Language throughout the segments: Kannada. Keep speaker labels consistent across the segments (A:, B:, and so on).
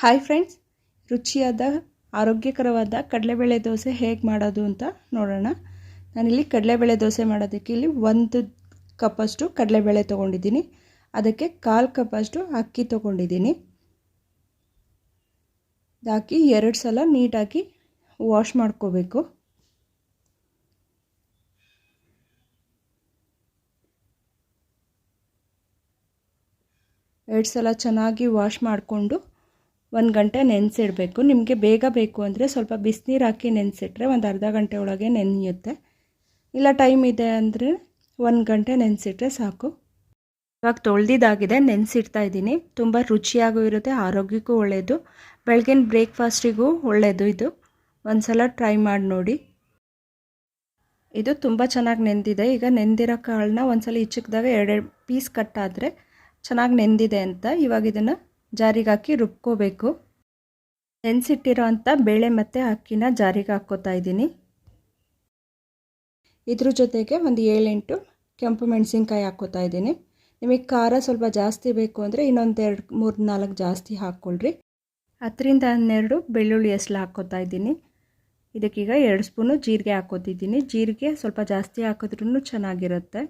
A: ಹಾಯ್ ಫ್ರೆಂಡ್ಸ್ ರುಚಿಯಾದ, ಆರೋಗ್ಯಕರವಾದ ಕಡಲೆಬೇಳೆ ದೋಸೆ ಹೇಗೆ ಮಾಡೋದು ಅಂತ ನೋಡೋಣ. ನಾನಿಲ್ಲಿ ಕಡಲೆಬೇಳೆ ದೋಸೆ ಮಾಡೋದಕ್ಕೆ ಇಲ್ಲಿ ಒಂದು ಕಪ್ಪಷ್ಟು ಕಡಲೆಬೇಳೆ ತೊಗೊಂಡಿದ್ದೀನಿ. ಅದಕ್ಕೆ ಕಾಲು ಕಪ್ಪಷ್ಟು ಅಕ್ಕಿ ತೊಗೊಂಡಿದ್ದೀನಿ. ಹಾಕಿ ಎರಡು ಸಲ ನೀಟಾಗಿ ವಾಶ್ ಮಾಡ್ಕೋಬೇಕು. ಎರಡು ಸಲ ಚೆನ್ನಾಗಿ ವಾಶ್ ಮಾಡಿಕೊಂಡು ಒಂದು ಗಂಟೆ ನೆನೆಸಿಡಬೇಕು. ನಿಮಗೆ ಬೇಗ ಬೇಕು ಅಂದರೆ ಸ್ವಲ್ಪ ಬಿಸಿನೀರು ಹಾಕಿ ನೆನೆಸಿಟ್ರೆ ಒಂದು ಅರ್ಧ ಗಂಟೆ ಒಳಗೆ ನೆನೆಯುತ್ತೆ. ಇಲ್ಲ ಟೈಮ್ ಇದೆ ಅಂದರೆ ಒಂದು ಗಂಟೆ ನೆನೆಸಿಟ್ರೆ ಸಾಕು. ಇವಾಗ ತೊಳೆದಿದ್ದಾಗಿದೆ, ನೆನೆಸಿಡ್ತಾ ಇದ್ದೀನಿ. ತುಂಬ ರುಚಿಯಾಗೂ ಇರುತ್ತೆ, ಆರೋಗ್ಯಕ್ಕೂ ಒಳ್ಳೆಯದು ಬೆಳಗಿನ ಬ್ರೇಕ್ಫಾಸ್ಟಿಗೂ ಒಳ್ಳೆಯದು ಇದು. ಒಂದು ಸಲ ಟ್ರೈ ಮಾಡಿ ನೋಡಿ. ಇದು ತುಂಬ ಚೆನ್ನಾಗಿ ನೆಂದಿದೆ. ಈಗ ನೆಂದಿರೋ ಕಾಳನ್ನ ಒಂದ್ಸಲ ಇಚ್ಚಕ್ದಾಗ ಎರಡೆರಡು ಪೀಸ್ ಕಟ್ಟಾದರೆ ಚೆನ್ನಾಗಿ ನೆಂದಿದೆ ಅಂತ ಇವಾಗ ಇದನ್ನು ಜಾರಿಗೆ ಹಾಕಿ ರುಬ್ಕೋಬೇಕು. ನೆನೆಸಿಟ್ಟಿರೋ ಅಂಥ ಬೇಳೆ ಮತ್ತು ಅಕ್ಕಿನ ಜಾರಿಗೆ ಹಾಕ್ಕೋತಾ ಇದ್ದೀನಿ. ಇದ್ರ ಜೊತೆಗೆ ಒಂದು ಏಳೆಂಟು ಕೆಂಪು ಮೆಣಸಿನ್ಕಾಯಿ ಹಾಕ್ಕೋತಾ ಇದ್ದೀನಿ. ನಿಮಗೆ ಖಾರ ಸ್ವಲ್ಪ ಜಾಸ್ತಿ ಬೇಕು ಅಂದರೆ ಇನ್ನೊಂದು ಎರಡು, ಮೂರು, ನಾಲ್ಕು ಜಾಸ್ತಿ ಹಾಕ್ಕೊಳ್ರಿ. ಹತ್ತರಿಂದ ಹನ್ನೆರಡು ಬೆಳ್ಳುಳ್ಳಿ ಎಸ್ಲು ಹಾಕ್ಕೋತಾ ಇದ್ದೀನಿ. ಇದಕ್ಕೀಗ ಎರಡು ಸ್ಪೂನು ಜೀರಿಗೆ ಹಾಕ್ಕೋತಿದ್ದೀನಿ. ಜೀರಿಗೆ ಸ್ವಲ್ಪ ಜಾಸ್ತಿ ಹಾಕಿದ್ರೂ ಚೆನ್ನಾಗಿರುತ್ತೆ.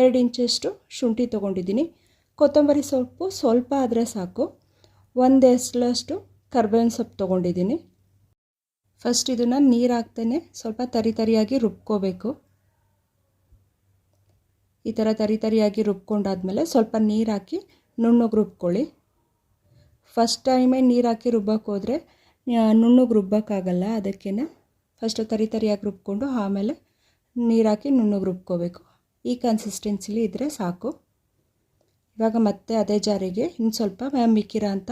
A: ಎರಡು ಇಂಚಷ್ಟು ಶುಂಠಿ ತೊಗೊಂಡಿದ್ದೀನಿ. ಕೊತ್ತಂಬರಿ ಸೊಪ್ಪು ಸ್ವಲ್ಪ ಆದರೆ ಸಾಕು. ಒಂದು ಎಸ್ಲಷ್ಟು ಕರ್ಬೇವಿನ ಸೊಪ್ಪು ತೊಗೊಂಡಿದ್ದೀನಿ. ಫಸ್ಟ್ ಇದನ್ನು ನೀರು ಹಾಕ್ತೇನೆ. ಸ್ವಲ್ಪ ತರಿ ತರಿಯಾಗಿ ರುಬ್ಕೋಬೇಕು. ಈ ಥರ ತರಿ ತರಿಯಾಗಿ ರುಬ್ಕೊಂಡಾದಮೇಲೆ ಸ್ವಲ್ಪ ನೀರು ಹಾಕಿ ನುಣ್ಣಗೆ ರುಬ್ಕೊಳ್ಳಿ. ಫಸ್ಟ್ ಟೈಮೇ ನೀರು ಹಾಕಿ ರುಬ್ಬಕ್ಕೆ ಹೋದರೆ ನುಣ್ಣಗೆ ರುಬ್ಬೋಕ್ಕಾಗಲ್ಲ. ಅದಕ್ಕೇ ಫಸ್ಟ್ ತರಿ ತರಿಯಾಗಿ ರುಬ್ಕೊಂಡು ಆಮೇಲೆ ನೀರು ಹಾಕಿ ನುಣ್ಣಗೆ ರುಬ್ಕೋಬೇಕು. ಈ ಕನ್ಸಿಸ್ಟೆನ್ಸಿಲಿ ಇದ್ದರೆ ಸಾಕು. ಇವಾಗ ಮತ್ತೆ ಅದೇ ಜಾರಿಗೆ ಇನ್ನು ಸ್ವಲ್ಪ ಮಿಕ್ಕಿರೋ ಅಂತ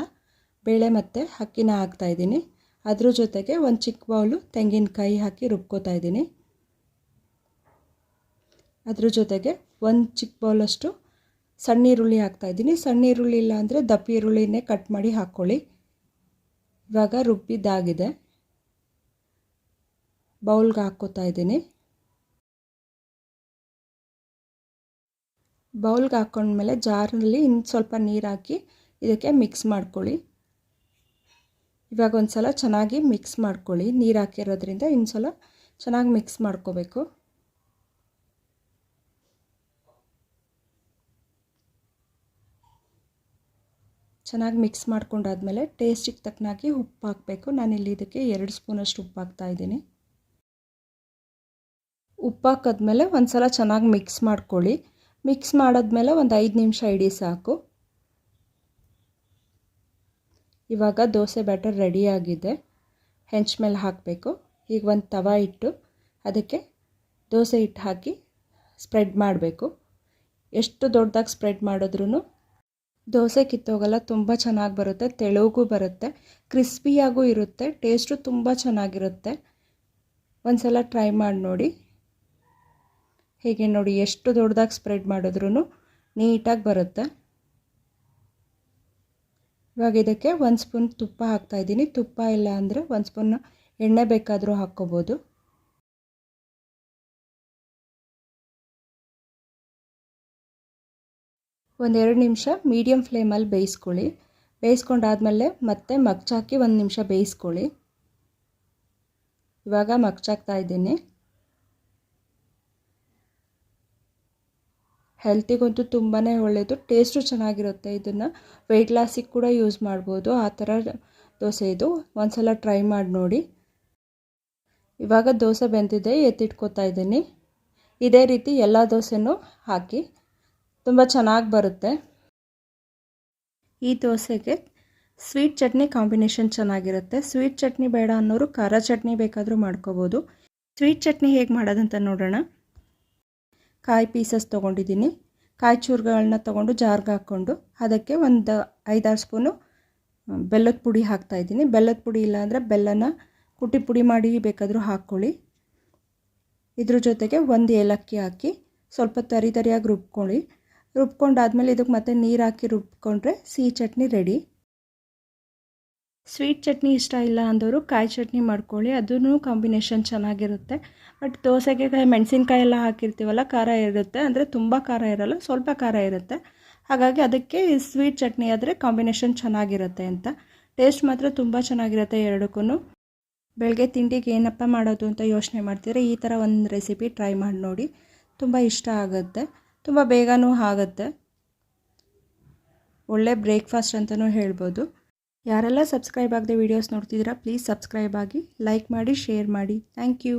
A: ಬೇಳೆ ಮತ್ತು ಅಕ್ಕಿನ ಹಾಕ್ತಾಯಿದ್ದೀನಿ ಅದ್ರ ಜೊತೆಗೆ ಒಂದು ಚಿಕ್ಕ ಬೌಲು ತೆಂಗಿನಕಾಯಿ ಹಾಕಿ ರುಬ್ಕೋತಾ ಇದ್ದೀನಿ. ಅದ್ರ ಜೊತೆಗೆ ಒಂದು ಚಿಕ್ಕ ಬೌಲಷ್ಟು ಸಣ್ಣ ಈರುಳ್ಳಿ ಹಾಕ್ತಾಯಿದ್ದೀನಿ ಸಣ್ಣ ಈರುಳ್ಳಿ ಇಲ್ಲ ಅಂದರೆ ದಪ್ಪ ಈರುಳ್ಳಿನೇ ಕಟ್ ಮಾಡಿ ಹಾಕ್ಕೊಳ್ಳಿ ಇವಾಗ ರುಬ್ಬಿದ್ದಾಗಿದೆ. ಬೌಲ್ಗೆ ಹಾಕ್ಕೋತಾ ಇದ್ದೀನಿ. ಬೌಲ್ಗೆ ಹಾಕೊಂಡ್ಮೇಲೆ ಜಾರ್ನಲ್ಲಿ ಇನ್ನು ಸ್ವಲ್ಪ ನೀರು ಹಾಕಿ ಇದಕ್ಕೆ ಮಿಕ್ಸ್ ಮಾಡ್ಕೊಳ್ಳಿ. ಇವಾಗ ಒಂದು ಸಲ ಚೆನ್ನಾಗಿ ಮಿಕ್ಸ್ ಮಾಡ್ಕೊಳ್ಳಿ. ನೀರು ಹಾಕಿರೋದ್ರಿಂದ ಇನ್ನು ಸಲ ಚೆನ್ನಾಗಿ ಮಿಕ್ಸ್ ಮಾಡ್ಕೋಬೇಕು. ಚೆನ್ನಾಗಿ ಮಿಕ್ಸ್ ಮಾಡ್ಕೊಂಡಾದ್ಮೇಲೆ ಟೇಸ್ಟಿಗೆ ತಕ್ಕನಾಗಿ ಉಪ್ಪು ಹಾಕಬೇಕು. ನಾನಿಲ್ಲಿ ಇದಕ್ಕೆ ಎರಡು ಸ್ಪೂನಷ್ಟು ಉಪ್ಪು ಹಾಕ್ತಾಯಿದ್ದೀನಿ ಉಪ್ಪು ಹಾಕಿದ್ಮೇಲೆ ಒಂದು ಸಲ ಚೆನ್ನಾಗಿ ಮಿಕ್ಸ್ ಮಾಡ್ಕೊಳ್ಳಿ. ಮಿಕ್ಸ್ ಮಾಡಿದ್ಮೇಲೆ ಒಂದು ಐದು ನಿಮಿಷ ಇಡಿ ಸಾಕು. ಇವಾಗ ದೋಸೆ ಬ್ಯಾಟರ್ ರೆಡಿಯಾಗಿದೆ ಹೆಂಚ್ ಮೇಲೆ ಹಾಕಬೇಕು. ಈಗ ಒಂದು ತವ ಇಟ್ಟು ಅದಕ್ಕೆ ದೋಸೆ ಹಿಟ್ಟು ಹಾಕಿ ಸ್ಪ್ರೆಡ್ ಮಾಡಬೇಕು. ಎಷ್ಟು ದೊಡ್ಡದಾಗಿ ಸ್ಪ್ರೆಡ್ ಮಾಡಿದ್ರೂ ದೋಸೆ ಕಿತ್ತೋಗಲ್ಲ, ತುಂಬ ಚೆನ್ನಾಗಿ ಬರುತ್ತೆ, ತೆಳುಗೂ ಬರುತ್ತೆ, ಕ್ರಿಸ್ಪಿಯಾಗೂ ಇರುತ್ತೆ, ಟೇಸ್ಟು ತುಂಬ ಚೆನ್ನಾಗಿರುತ್ತೆ. ಒಂದು ಸಲ ಟ್ರೈ ಮಾಡಿ ನೋಡಿ. ಹೀಗೆ ನೋಡಿ ಎಷ್ಟು ದೊಡ್ಡದಾಗಿ ಸ್ಪ್ರೆಡ್ ಮಾಡಿದ್ರೂ ನೀಟಾಗಿ ಬರುತ್ತೆ. ಇವಾಗ ಇದಕ್ಕೆ ಒಂದು ಸ್ಪೂನ್ ತುಪ್ಪ ಹಾಕ್ತಾಯಿದ್ದೀನಿ ತುಪ್ಪ ಇಲ್ಲ ಅಂದರೆ ಒಂದು ಸ್ಪೂನ್ ಎಣ್ಣೆ ಬೇಕಾದರೂ ಹಾಕ್ಕೋಬೋದು. ಒಂದೆರಡು ನಿಮಿಷ ಮೀಡಿಯಮ್ ಫ್ಲೇಮಲ್ಲಿ ಬೇಯಿಸ್ಕೊಳ್ಳಿ. ಬೇಯಿಸ್ಕೊಂಡಾದ್ಮೇಲೆ ಮತ್ತೆ ಮಗ್ಚಾಕಿ ಒಂದು ನಿಮಿಷ ಬೇಯಿಸ್ಕೊಳ್ಳಿ. ಇವಾಗ ಮಗ್ಚಾಕ್ತಾ ಇದ್ದೀನಿ. ಹೆಲ್ತಿಗಂತೂ ತುಂಬಾ ಒಳ್ಳೆಯದು ಟೇಸ್ಟು ಚೆನ್ನಾಗಿರುತ್ತೆ ಇದನ್ನು. ವೆಯ್ಟ್ ಲಾಸಿಗೆ ಕೂಡ ಯೂಸ್ ಮಾಡ್ಬೋದು, ಆ ಥರ ದೋಸೆ ಇದು. ಒಂದು ಸಲ ಟ್ರೈ ಮಾಡಿ ನೋಡಿ. ಇವಾಗ ದೋಸೆ ಬೆಂದಿದೆ, ಎತ್ತಿಟ್ಕೋತಾ ಇದ್ದೀನಿ. ಇದೇ ರೀತಿ ಎಲ್ಲ ದೋಸೆನೂ ಹಾಕಿ, ತುಂಬ ಚೆನ್ನಾಗಿ ಬರುತ್ತೆ. ಈ ದೋಸೆಗೆ ಸ್ವೀಟ್ ಚಟ್ನಿ ಕಾಂಬಿನೇಷನ್ ಚೆನ್ನಾಗಿರುತ್ತೆ. ಸ್ವೀಟ್ ಚಟ್ನಿ ಬೇಡ ಅನ್ನೋರು ಖಾರ ಚಟ್ನಿ ಬೇಕಾದರೂ ಮಾಡ್ಕೋಬೋದು. ಸ್ವೀಟ್ ಚಟ್ನಿ ಹೇಗೆ ಮಾಡೋದಂತ ನೋಡೋಣ. ಕಾಯಿ ಪೀಸಸ್ ತೊಗೊಂಡಿದ್ದೀನಿ. ಕಾಯಿ ಚೂರುಗಳನ್ನ ತೊಗೊಂಡು ಜಾರ್ಗೆ ಹಾಕ್ಕೊಂಡು ಅದಕ್ಕೆ ಒಂದು ಐದಾರು ಸ್ಪೂನು ಬೆಲ್ಲದ ಪುಡಿ ಹಾಕ್ತಾಯಿದ್ದೀನಿ ಬೆಲ್ಲದ ಪುಡಿ ಇಲ್ಲಾಂದರೆ ಬೆಲ್ಲನ ಕುಟ್ಟಿ ಪುಡಿ ಮಾಡಿ ಬೇಕಾದರೂ ಹಾಕ್ಕೊಳ್ಳಿ. ಇದ್ರ ಜೊತೆಗೆ ಒಂದು ಏಲಕ್ಕಿ ಹಾಕಿ ಸ್ವಲ್ಪ ತರಿ ತರಿಯಾಗಿ ರುಬ್ಕೊಳ್ಳಿ. ರುಬ್ಕೊಂಡಾದ್ಮೇಲೆ ಇದಕ್ಕೆ ಮತ್ತೆ ನೀರು ಹಾಕಿ ರುಬ್ಕೊಂಡ್ರೆ ಸಿಹಿ ಚಟ್ನಿ ರೆಡಿ. ಸ್ವೀಟ್ ಚಟ್ನಿ ಇಷ್ಟ ಇಲ್ಲ ಅಂದವರು ಕಾಯಿ ಚಟ್ನಿ ಮಾಡ್ಕೊಳ್ಳಿ ಅದೂ ಕಾಂಬಿನೇಷನ್ ಚೆನ್ನಾಗಿರುತ್ತೆ. ಬಟ್ ದೋಸೆಗೆ ಮೆಣಸಿನ್ಕಾಯಿ ಎಲ್ಲ ಹಾಕಿರ್ತೀವಲ್ಲ, ಖಾರ ಇರುತ್ತೆ. ಅಂದರೆ ತುಂಬ ಖಾರ ಇರಲ್ಲ, ಸ್ವಲ್ಪ ಖಾರ ಇರುತ್ತೆ. ಹಾಗಾಗಿ ಅದಕ್ಕೆ ಸ್ವೀಟ್ ಚಟ್ನಿ ಆದರೆ ಕಾಂಬಿನೇಷನ್ ಚೆನ್ನಾಗಿರುತ್ತೆ ಅಂತ. ಟೇಸ್ಟ್ ಮಾತ್ರ ತುಂಬ ಚೆನ್ನಾಗಿರುತ್ತೆ ಎರಡಕ್ಕೂ ಬೆಳಗ್ಗೆ ತಿಂಡಿಗೆ ಏನಪ್ಪ ಮಾಡೋದು ಅಂತ ಯೋಚನೆ ಮಾಡ್ತಿದ್ರೆ ಈ ಥರ ಒಂದು ರೆಸಿಪಿ ಟ್ರೈ ಮಾಡಿ ನೋಡಿ. ತುಂಬ ಇಷ್ಟ ಆಗುತ್ತೆ. ತುಂಬ ಬೇಗನೂ ಆಗುತ್ತೆ. ಒಳ್ಳೆ ಬ್ರೇಕ್ಫಾಸ್ಟ್ ಅಂತಲೂ ಹೇಳ್ಬೋದು. ಯಾರೆಲ್ಲ ಸಬ್ಸ್ಕ್ರೈಬ್ ಆಗದೆ ವೀಡಿಯೋಸ್ ನೋಡ್ತಿದ್ದೀರಾ ಪ್ಲೀಸ್ ಸಬ್ಸ್ಕ್ರೈಬ್ ಆಗಿ ಲೈಕ್ ಮಾಡಿ ಶೇರ್ ಮಾಡಿ. Thank you